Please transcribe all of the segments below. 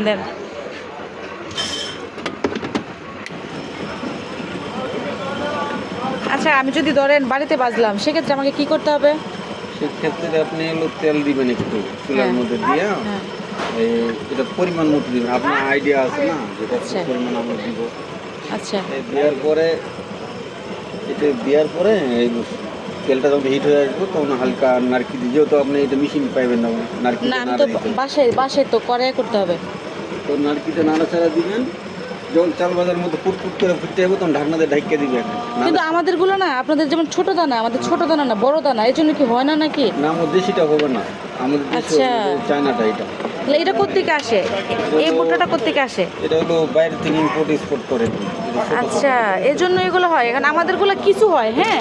দেন দেন আচ্ছা আমি যদি ধরেন বাড়িতে বাজলাম সেক্ষেত্রে আমাকে কি করতে হবে? সেক্ষেত্রে আপনি হলো তেল দিবেন একটু চুলার হ্যাঁ। মধ্যে দিয়ে। হ্যাঁ। এটা পরিমাণ মতো দিবেন। আপনার আইডিয়া আছে না যেটা আচ্ছা। পরিমাণ আমরা দিব। আচ্ছা। দেওয়ার পরে এটা দেওয়ার পরে এই তেলটা যখন হিট হয়ে আসবে তখন হালকা নারকি দিয়ে যেহেতু আপনি এটা মেশিন পাইবেন না নারকি না আমি তো বাসায় বাসায় তো করে করতে হবে। তো নারকিতে নাড়াচাড়া দিবেন। যখন চাল বাজার মধ্যে ফুটফুট করে ফুটতে হবে তখন ঢাকনাতে ঢাকিয়ে দিবেন কিন্তু আমাদেরগুলো না আপনাদের যেমন ছোট দানা আমাদের ছোট দানা না বড় দানা এই জন্য কি হয় না নাকি? না আমাদের দেশিটা হবে না। আচ্ছা। চায়নাটা এটা। এটা কোথেকে আসে? এই ভুট্টাটা কোথেকে আসে? এটা হলো বাইরে থেকে ইম্পোর্ট এক্সপোর্ট করে। আচ্ছা জন্য এগুলো হয়। এখন আমাদেরগুলো কিছু হয় হ্যাঁ?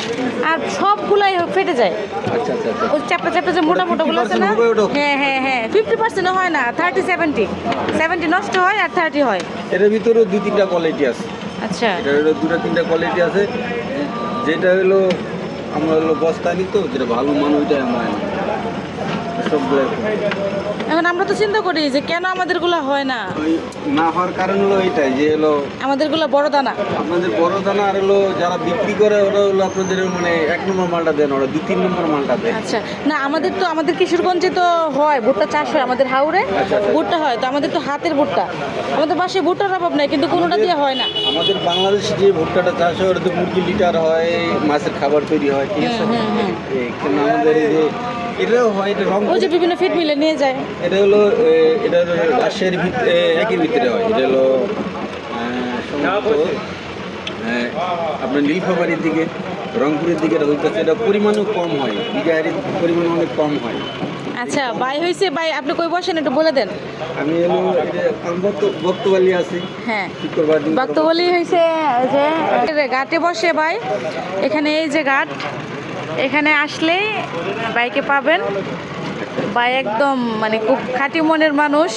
আর সবগুলাই ফেটে যায়। আচ্ছা আচ্ছা আচ্ছা। ওই চ্যাপটা চ্যাপটা যে মোটা মোটা গুলো আছে না? 50% হবে ওটা? হ্যাঁ হ্যাঁ হ্যাঁ। ফিফটি পার্সেন্ট হয় না থার্টি সেভেন্টি সেভেন্টি নষ্ট হয় আর থার্টি হয়। দুই তিনটা কোয়ালিটি আছে। আচ্ছা। হলো দুটা তিনটা কোয়ালিটি আছে। যেটা হলো আমরা হলো বস্তা নিত যেটা ভালো মান ওইটাই আমরা আনি। সবগুলো। এখন আমরা তো চিন্তা করি যে কেন আমাদেরগুলো হয় না? না হওয়ার কারণ হলো এইটাই যে হলো আমাদেরগুলো বড় দানা। আপনাদের বড় দানা আর হলো যারা বিক্রি করে ওরা হলো আপনাদের মানে এক নম্বর মালটা দেন ওরা দুই তিন নম্বর মালটা দেন আচ্ছা না আমাদের তো আমাদের কিশোরগঞ্জে তো হয় ভুট্টা চাষ হয় আমাদের হাওড়ে আচ্ছা, আচ্ছা। ভুট্টা হয় তো আমাদের তো হাতের ভুট্টা। আমাদের বাসায় ভুট্টার অভাব নাই কিন্তু কোনোটা দিয়ে হয় না। আমাদের বাংলাদেশে যে ভুট্টাটা চাষ হয় ওটা তো মুরগি লিটার হয় মাছের খাবার তৈরি হয় ঠিক আছে? আমাদের এই যে এটাও হয় এটা রং ওই যে বিভিন্ন ফিট মিলে নিয়ে যায়। এটা হলো এটা হলো ভিতরে একই ভিতরে হয়। এটা হলো আহ, আপনার নীলফামারির দিকে রংপুরের দিকে এটা হইতেছে এটা পরিমাণও কম হয় বিঘাহারির পরিমাণ অনেক কম হয়। আচ্ছা বাই হয়েছে বাই আপনি কই বসেন একটু বলে দেন। আমি হলো ভক্ত আছি। হ্যাঁ। ভক্তবলি হয়েছে যে ঘাটে বসে ভাই এখানে এই যে ঘাট এখানে আসলেই বাইকে পাবেন। ভাই একদম মানে খুব খাঁটি মনের মানুষ।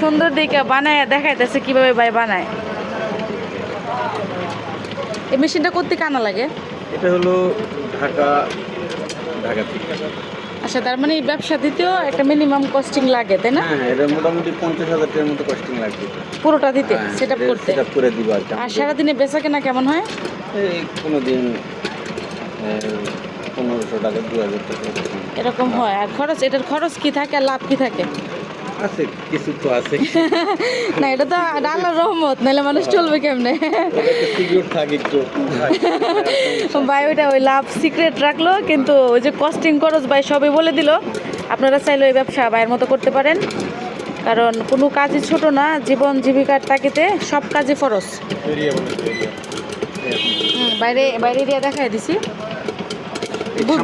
সুন্দর দিকে বানায় দেখাইতেছে কীভাবে ভাই বানায়। এই মেশিনটা করতে কানা লাগে? এটা হলো ঢাকা ঢাকা থেকে। আচ্ছা তার মানে এই ব্যবসা দিতেও একটা মিনিমাম কস্টিং লাগে তাই না? হ্যাঁ এটা মোটামুটি পঞ্চাশ হাজার টাকার মতো কস্টিং লাগবে। পুরোটা দিতে হ্যাঁ, সেট আপ করতে। সেট করে দিব আর সারাদিনে বেচা কেনা কেমন হয়? এই কোনো দিন পনেরোশো টাকা দু হাজার টাকা এরকম। হয়। আর খরচ এটার খরচ কি থাকে আর লাভ কি থাকে? আছে কিছু তো আছে। না এটা তো আল্লাহর রহমত নাহলে মানুষ চলবে কেমনে? সিকিউর থাকে একটু। ভাই ওইটা ওই লাভ সিক্রেট রাখল কিন্তু ওই যে কস্টিং খরচ ভাই সবই বলে দিল। আপনারা চাইলে ওই ব্যবসা ভাইয়ের মতো করতে পারেন। কারণ কোনো কাজই ছোট না জীবন জীবিকার তাকিতে সব কাজই ফরজ হুম, বাইরে বাইরে দিয়ে দেখাই দিছি।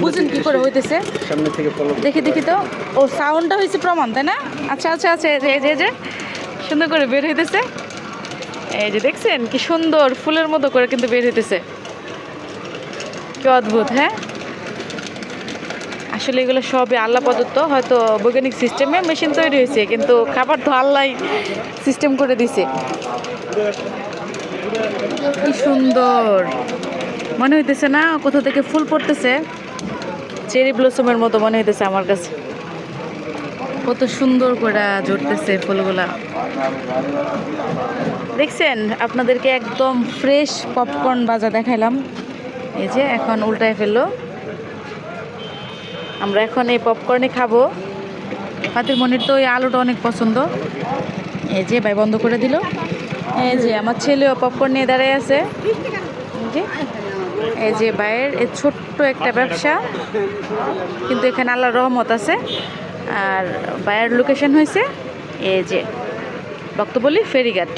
বুঝেন কি করে হইতেছে? সামনে থেকে দেখি দেখি তো। ও সাউন্ডটা হয়েছে প্রমাণ তাই না? আচ্ছা আচ্ছা আচ্ছা এই যে যে সুন্দর করে বের হইতেছে। এই যে দেখছেন কি সুন্দর ফুলের মতো করে কিন্তু বের হইতেছে। কি অদ্ভুত হ্যাঁ? আসলে এগুলো সবই আল্লাহ প্রদত্ত হয়তো বৈজ্ঞানিক সিস্টেমে মেশিন তৈরি হয়েছে কিন্তু খাবার তো আল্লাহ সিস্টেম করে দিছে। কি সুন্দর। মনে হইতেছে না কোথা থেকে ফুল পড়তেছে। চেরি ব্লসমের মতো মনে হইতেছে আমার কাছে। কত সুন্দর করে ঝরতেছে ফুলগুলা। দেখছেন আপনাদেরকে একদম ফ্রেশ পপকর্ন বাজা দেখাইলাম। এই যে এখন উল্টায় ফেলল। আমরা এখন এই পপকর্নে খাব। ফাতির মনির তো ওই আলুটা অনেক পছন্দ। এই যে ভাই বন্ধ করে দিল। এই যে আমার ছেলেও পপকর্ন নিয়ে দাঁড়িয়ে আছে। যে। এই যে বাইরের এই ছোট্ট একটা ব্যবসা। কিন্তু এখানে আল্লাহ রহমত আছে। আর বাইরের লোকেশন হয়েছে এই যে বক্তবলি ফেরিঘাট।